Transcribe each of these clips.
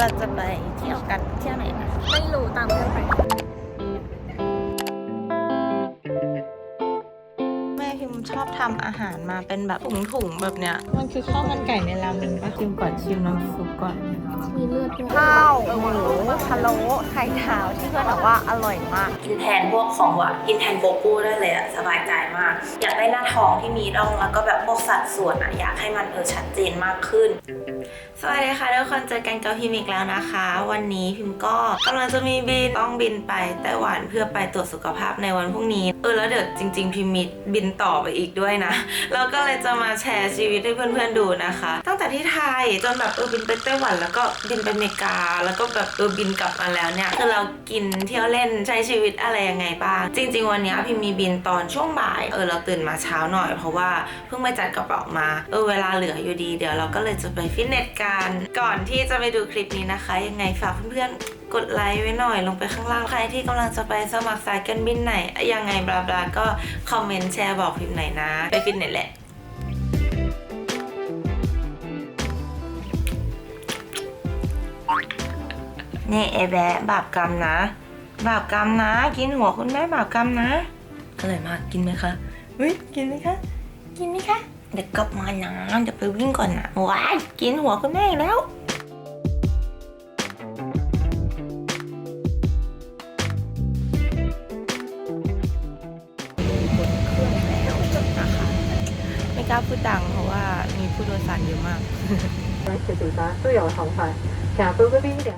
เราจะไปเที่ยวกันเที่ยวไหนนะไม่รู้ตามเพื่อนไปแม่พิมชอบทำอาหารมาเป็นแบบถุงๆแบบเนี้ย มันคือข้าวมันไก่ในราเมงปะชิมก่อนชิมน้ำซุปก่อนมีเลือดด้วยข้าวหมูพะโล้ไข่ดาวที่เพื่อนบอกว่าอร่อยมาก กินแทนพวกของหวานกินแทนโกโก้ได้เลยอะสบายใจมาก อยากได้หน้าท้องที่มีร่องแล้วก็แบบพวกสัดส่วนอะอยากให้มันเออชัดเจนมากขึ้นสวัสดีค่ะทุกคนเจอกันกับพิมอีกแล้วนะคะ วันนี้พิมก็กำลังจะมีบินต้องบินไปไต้หวันเพื่อไปตรวจสุขภาพในวันพรุ่งนี้เออแล้วเดี๋ยวจริง ๆ พิมมีบินต่อไปอีกด้วยนะแล้วก็เลยจะมาแชร์ชีวิตให้เพื่อนๆดูนะคะ ตั้งแต่ที่ไทยจนแบบเออบินไปไต้หวันแล้วก็บินไปอเมริกา แล้วก็แบบเออบินกลับมาแล้วเนี่ยคือเรากินเที่ยวเล่นใช้ชีวิตอะไรยังไงบ้าง จริง ๆ วันเนี้ยพิมมีบินตอนช่วงบ่ายเออเราตื่นมาเช้าหน่อยเพราะว่าเพิ่งไปจัดกระเป๋ามาเออเวลาเหลืออยู่ดีเดี๋ยวเราก็เลยจะไปฟิตเนสกัน ก่อนที่จะไปดูคลิปนี้นะคะ ยังไงฝากเพื่อนๆ กดไลค์ไว้หน่อยลงไปข้างล่างใครที่กำลังจะไปสมัครสายการบินไหน ยังไงบลาบลาก็คอมเมนต์แชร์บอกพิมพ์หนนะ ไปฟิตเนสแหละนี่เอแบะบาปกรรมนะ บาปกรรมนะ กินหัวคุณแม่บาปกรรมนะอร่อยมากกินไหมคะเฮ้ยกินไหมคะ กินไหมคะ เดี๋ยวกลับมานะเดี๋ยวไปวิ่งก่อนนะว้ายกินหัวคุณแม่อีกแล้ว นะคะไม่กล้าพูดดังเพราะว่ามีผู้โดยสารเยอะมาก 而且嘴巴都有好坏，想多个冰一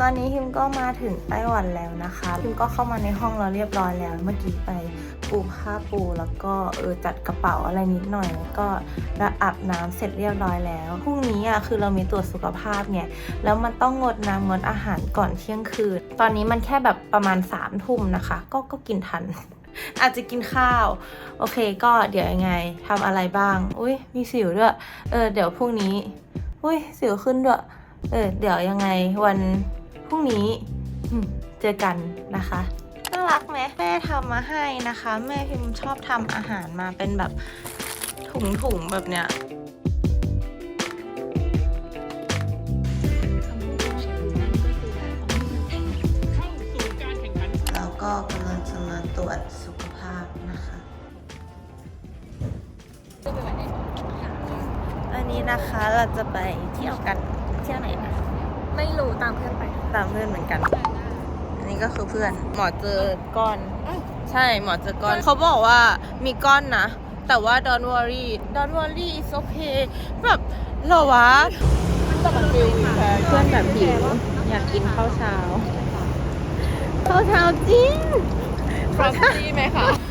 ตอนนี้พิมก็มาถึงไต้หวันแล้วนะคะพิมก็เข้ามาในห้องเราเรียบร้อยแล้ว เมื่อกี้ไปปูผ้าปูแล้วก็เออจัดกระเป๋าอะไรนิดหน่อยแล้วก็ระอาบน้ำเสร็จเรียบร้อยแล้วพรุ่งนี้อะคือเรามีตรวจสุขภาพเนี่ยแล้วมันต้องงดน้ำงดอาหารก่อนเที่ยงคืน ตอนนี้มันแค่แบบประมาณ3ามทุ่มนะคะ ก็ก็กินทัน อาจจะกินข้าว โอเคก็เดี๋ยวยังไงทำอะไรบ้าง อุ้ยมีสิวด้วย เออเดี๋ยวพรุ่งนี้ อุ้ยสิวขึ้นด้วยเออเดี๋ยวยังไงวัน พรุ่งนี้อืมเจอกันนะคะน่ารักไหมแม่ทำมาให้นะคะ แม่พิมชอบทำอาหารมาเป็นแบบถุงๆแบบเนี้ยแล้วก็กำลังจะมาตรวจสุขภาพนะคะอันนี้นะคะเราจะไปเที่ยวกันเที่ยวไหนนะ ไม่รู้ตามเพื่อนไป ตามเพื่อนเหมือนกัน อันนี้ก็คือเพื่อน หมอเจอก้อนเอ้ยใช่หมอเจอก้อน เขาบอกว่ามีก้อนนะ แต่ว่า don't worry don't worry it's okay แบบเหรอวะเพื่อนแบบหิวอยากกินข้าวเช้าข้าวเช้าจริงฟรอสตี้ไหมคะและ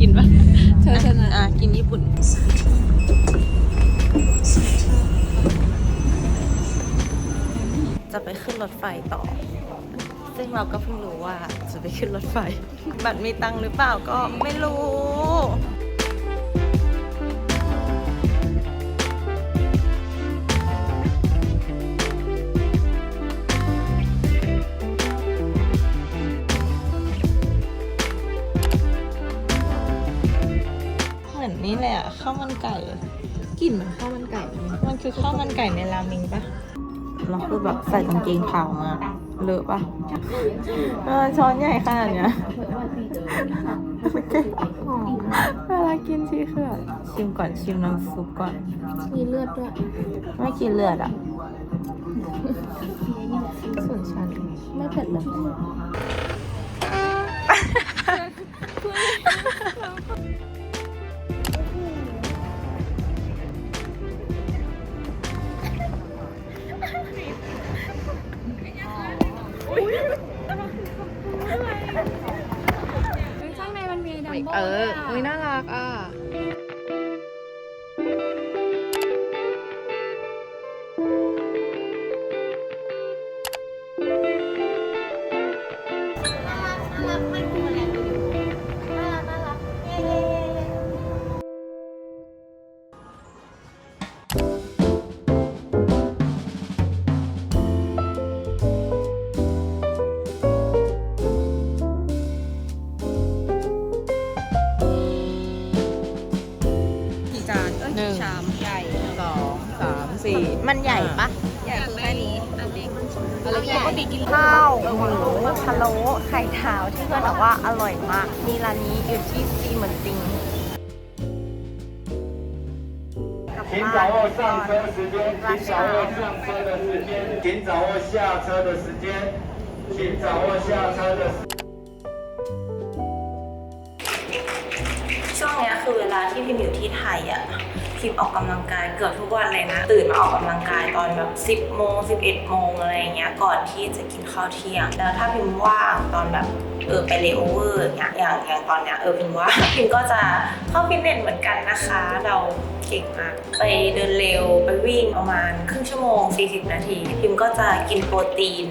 กินปะเธอชนะอะกินญี่ปุ่น จะไปขึ้นรถไฟต่อ ซึ่งเราก็เพิ่งรู้ว่าจะไปขึ้นรถไฟ บัตรมีตังค์หรือเปล่าก็ไม่รู้าวมันไก่กลิ่นเหมือนข้าวมันไก่ มันคือข้าวมันไก่ในราเมงปะเราคือแบบใส่กางเกงขาวมาเลอะปะเออช้อนใหญ่ขนาดเนี้ยโอเคเวลากินทีคือแบบชิมก่อนชิมน้ำซุปก่อน มีเลือดด้วย ไม่กินเลือดอะส่วนฉันไม่เผ็ดเลย มันใหญ่ปะ ใหญ่คือแค่นี้ อะไรปกติกิน ข้าวหมูพะโล้ไข่ขาวที่เพื่อนบอกว่าอร่อยมาก มีร้านนี้อยู่ที่ซีเหมือนติงกลับ 请 บ้าน 掌握上车时间，请掌握上车的时间，请掌握下车的时间，请掌握下车的时间。 ช่วงเนี้ยคือเวลาที่พิมอยู่ที่ไทยอ่ะ พิมออกกำลังกายเกือบทุกวันเลยนะ ตื่นมาออกกำลังกายตอนแบบ 10โมง11โมงอะไรอย่างเงี้ยก่อนที่จะกินข้าวเที่ยง แล้วถ้าพิมว่างตอนแบบเออไปเลโอเวอร์อย่างเงี้ยอย่างอย่างตอนเนี้ยเออพิมว่าพิมก็จะเข้าฟิตเนสเหมือนกันนะคะ เราเก่งมากไปเดินเร็วไปวิ่งประมาณครึ่งชั่วโมง 40 นาที พิมก็จะกินโปรตีน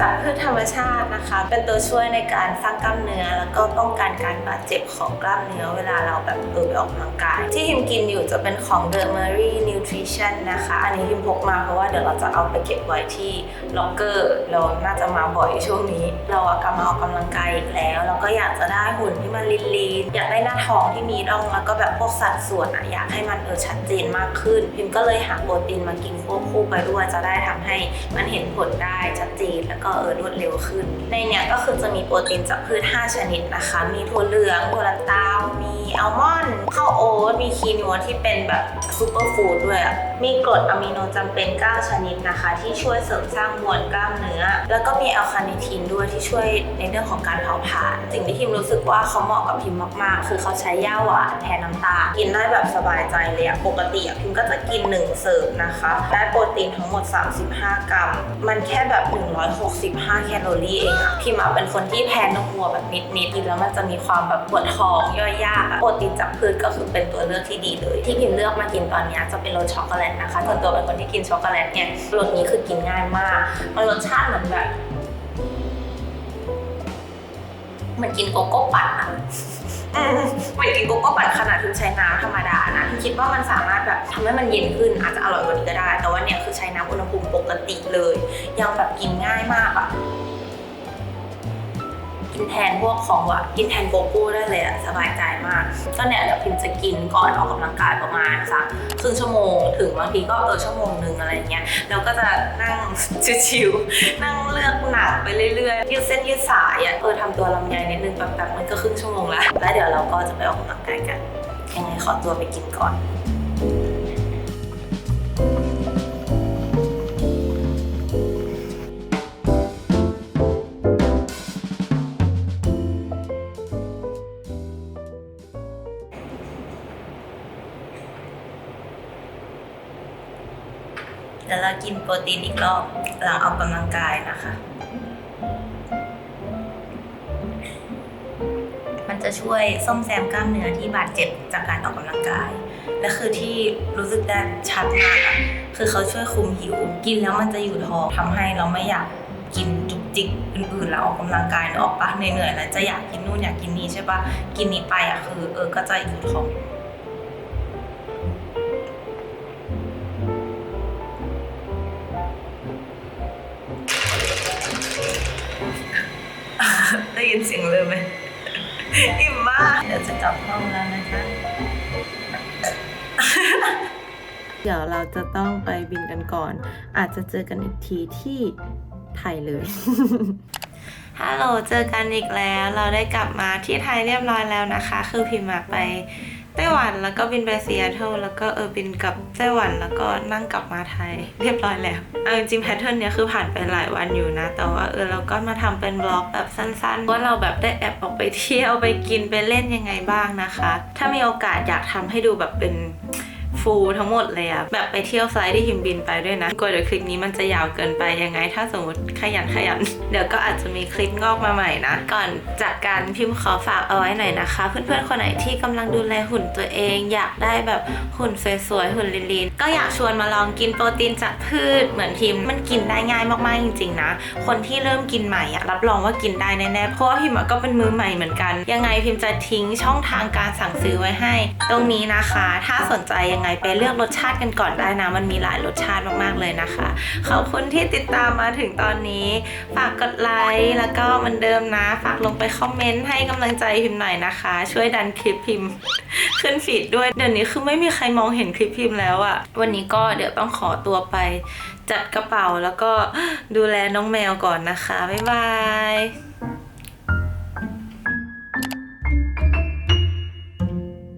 จากพืชธรรมชาตินะคะ เป็นตัวช่วยในการสร้างกล้ามเนื้อ แล้วก็ป้องกันการบาดเจ็บของกล้ามเนื้อเวลาเราแบบเออไปออกกำลังกาย ที่ฮิมกินอยู่จะเป็นของ The Mary Nutrition นะคะ อันนี้ฮิมพกมาเพราะว่าเดี๋ยวเราจะเอาไปเก็บไว้ที่ล็อกเกอร์เราน่าจะมาบ่อยช่วงนี้ เราอะกลับมาออกกำลังกายอีกแล้วแล้วก็อยากจะได้หุ่นที่มันลีนๆอยากได้หน้าท้องที่มีร่องแล้วก็แบบพวกสัดส่วนอะอยากให้มันเออชัดเจนมากขึ้น พิมก็เลยหาโปรตีนมากินควบคู่ไปด้วยจะได้ทำให้มันเห็นผลได้ชัดเจนแล้วก็เออรวดเร็วขึ้น ในเนี้ยก็คือจะมีโปรตีนจากพืช 5 ชนิดนะคะ มีถั่วเหลืองบัวลันเตามี อัลมอนด์ข้าวโอ๊ตมีคีนัวที่เป็นแบบซูเปอร์ฟู้ดด้วย มีกรดอะมิโนจำเป็น 9 ชนิดนะคะ ที่ช่วยเสริมสร้างมวลกล้ามเนื้อ แล้วก็มีแอลคาเนทินด้วยที่ช่วยในเรื่องของการเผาผลาญสิ่งที่พิมรู้สึกว่าเขาเหมาะกับพิมมากๆ คือเขาใช้ย่าหวานแทนน้ำตาลกินได้แบบสบายใจเลยปกติพิมก็จะกิน 1 เสิร์ฟนะคะ ได้โปรตีนทั้งหมด 35 กรัม มันแค่แบบ 165 แคลอรี่เองอะพิมเป็นคนที่แพ้นมวัวแบบนิดๆกินแล้วมันจะมีความแบบปวดท้องย่อยยากอะปรตีนจากพืชก็คือเป็นตัวเลือกที่ดีเลย ที่พิมเลือกมากินตอนเนี้ยจะเป็นรสช็อกโกแลตนะคะส่วนตัวเป็นคนที่กินช็อกโกแลตเนี่ยรสนี้คือกินง่ายมากมันรสชาติเหมือนแบบเหมือนกินโกโก้ปั่นอะอืมเหมือนกินโกโก้ปั่นขนาดพิมใช้น้ำธรรมดานะพิมคิดว่ามันสามารถแบบทำให้มันเย็นขึ้นอาจจะอร่อยกว่านี้ก็ได้ แต่ว่าเนี่ยคือใช้น้ำอุณหภูมิปกติเลย ยังแบบกินง่ายมากอะ กินแทนพวกของหวานกินแทนโกโก้ได้เลยอะสบายใจมาก ก็เนี่ยเดี๋ยวพิมจะกินก่อนออกกำลังกายประมาณสักครึ่งชั่วโมง ถึงบางทีก็เออชั่วโมงนึงอะไรเงี้ยแล้วก็จะนั่งชิวๆนั่งเลือกหนังไปเรื่อยๆยืดเส้นยืดสายอะเออทำตัวลำไยนิดนึงแบบแบบมันก็ครึ่งชั่วโมงละแล้วเดี๋ยวเราก็จะไปออกกำลังกายกันยังไงขอตัวไปกินก่อน รากินโปรตีนอีกรอบหลังออกกำลังกายนะคะ มันจะช่วยซ่อมแซมกล้ามเนื้อที่บาดเจ็บจากการออกกำลังกาย และคือที่รู้สึกได้ชัดมากอะคือเขาช่วยคุมหิว กินแล้วมันจะอยู่ท้องทำให้เราไม่อยากกินจุกจิกอื่นๆแล้วออกกำลังกายนึกออกปะเหนื่อยๆแล้วจะอยากกินนู่นอยากกินนี่ใช่ปะกินนี้ไปอะคือ เออก็จะอยู่ท้อง ยินเสียงเลยไหมอิ่มมากเดี๋ยวจะกลับห้องแล้วนะคะเดี๋ยวเราจะต้องไปบินกันก่อน อาจจะเจอกันอีกทีที่ไทยเลย ฮัลโหล เจอกันอีกแล้ว เราได้กลับมาที่ไทยเรียบร้อยแล้วนะคะ คือพิมมาไป ไต้หวันแล้วก็บินไปซีแอตเทิลแล้วก็เออบินกลับไต้หวันแล้วก็นั่งกลับมาไทย เรียบร้อยแล้วเอาจริงแพทเทิร์นเนี้ยคือผ่านไปหลายวันอยู่นะ แต่ว่าเออเราก็มาทำเป็นบล็อกแบบสั้นๆว่าเราแบบได้แอบออกไปเที่ยวไปกินไปเล่นยังไงบ้างนะคะ ถ้ามีโอกาสอยากทำให้ดูแบบเป็น ฟูลทั้งหมดเลยอะแบบไปเที่ยวไฟล์ที่พิมบินไปด้วยนะกลัวเดี๋ยวคลิปนี้มันจะยาวเกินไปยังไง ถ้าสมมติขยันขยัน เดี๋ยวก็อาจจะมีคลิปงอกมาใหม่นะ ก่อนจากการพิมพ์ขอฝากเอาไว้หน่อยนะคะ เพื่อนๆคนไหนที่กำลังดูแลหุ่นตัวเอง อยากได้แบบหุ่นสวยๆหุ่นลีนๆก็อยากชวนมาลองกินโปรตีนจากพืชเหมือนพิมมันกินได้ง่ายมากๆจริง ๆ นะ คนที่เริ่มกินใหม่อะรับรองว่ากินได้แน่ๆเพราะว่าพิมก็เป็นมือใหม่เหมือนกัน ยังไงพิมจะทิ้งช่องทางการสั่งซื้อไว้ให้ ตรงนี้นะคะ ถ้าสนใจยังไงไปเลือกรสชาติกันก่อนได้นะ มันมีหลายรสชาติมากๆเลยนะคะ ขอบคุณที่ติดตามมาถึงตอนนี้ ฝากกดไลค์แล้วก็เหมือนเดิมนะ ฝากลงไปคอมเมนต์ให้กำลังใจพิมหน่อยนะคะ ช่วยดันคลิปพิมพ์ขึ้นฟีดด้วยเดี๋ยวนี้คือไม่มีใครมองเห็นคลิปพิมพ์แล้วอะวันนี้ก็เดี๋ยวต้องขอตัวไปจัดกระเป๋าแล้วก็ดูแลน้องแมวก่อนนะคะบ๊ายบาย